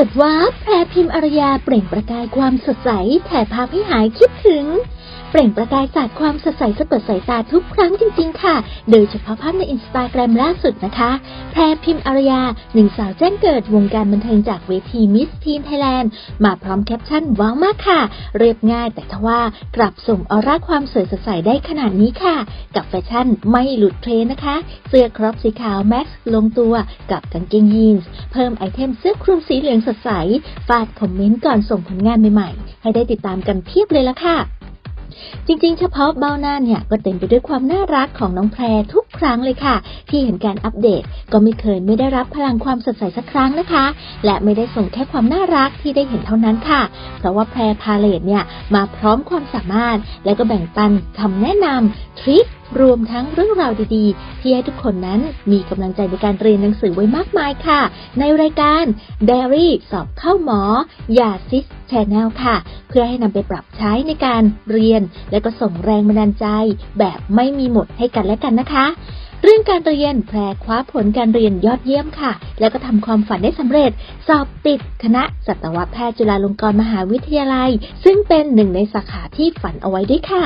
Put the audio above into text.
ปิดวาร์ปแพรพิมพ์อารยาเปล่งประกายความสดใสแถภาพให้หายคิดถึง เปล่งประกายจากความสดใสสะกดสายตาทุกครั้งจริงๆ ค่ะ โดยเฉพาะภาพในอินสตาแกรมล่าสุดนะคะ แพรพิมพ์อารยาหนึ่งสาวแจ้งเกิดวงการบันเทิงจากเวทีมิสทีนไทยแลนด์มาพร้อมแคปชั่นว้าวมากค่ะ เรียบง่ายแต่ทว่ากลับส่งออร่าความสวยสดใสได้ขนาดนี้ค่ะ กับแฟชั่นไม่หลุดเทรนนะคะ เสื้อครอปสีขาวแม็กซ์ลงตัวกับกางเกงยีนส์เพิ่มไอเทมเสื้อคลุมสีเหลืองสดใสฟาดคอมเมนต์ก่อนส่งผลงานใหม่ๆ ให้ได้ติดตามกันเพียบเลยละค่ะ จริงๆ เฉพาะเบ้าหน้าเนี่ย ก็เต็มไปด้วยความน่ารักของน้องแพรทุกครั้งเลยค่ะ ที่เห็นการอัปเดต ก็ไม่เคยไม่ได้รับพลังความสดใสสักครั้งนะคะ และไม่ได้ส่งแค่ความน่ารักที่ได้เห็นเท่านั้นค่ะ เพราะว่าแพรพาเลตเนี่ยมาพร้อมความสามารถ และก็แบ่งปันคำแนะนำทริครวมทั้งเรื่องราวดีๆ ที่ให้ทุกคนนั้นมีกำลังใจในการเรียนหนังสือไว้มากมายค่ะ ในรายการ Dairy สอบเข้าหมอยาซิสแชนแนลค่ะ เพื่อให้นำไปปรับใช้ในการเรียน และก็ส่งแรงบันดาลใจ แบบไม่มีหมดให้กันและกันนะคะ เรื่องการเรียนแพรคว้าผลการเรียนยอดเยี่ยมค่ะ แล้วก็ทำความฝันได้สำเร็จ สอบติดคณะสัตวแพทย์จุฬาลงกรณ์มหาวิทยาลัย ซึ่งเป็นหนึ่งในสาขาที่ฝันเอาไว้ด้วยค่ะ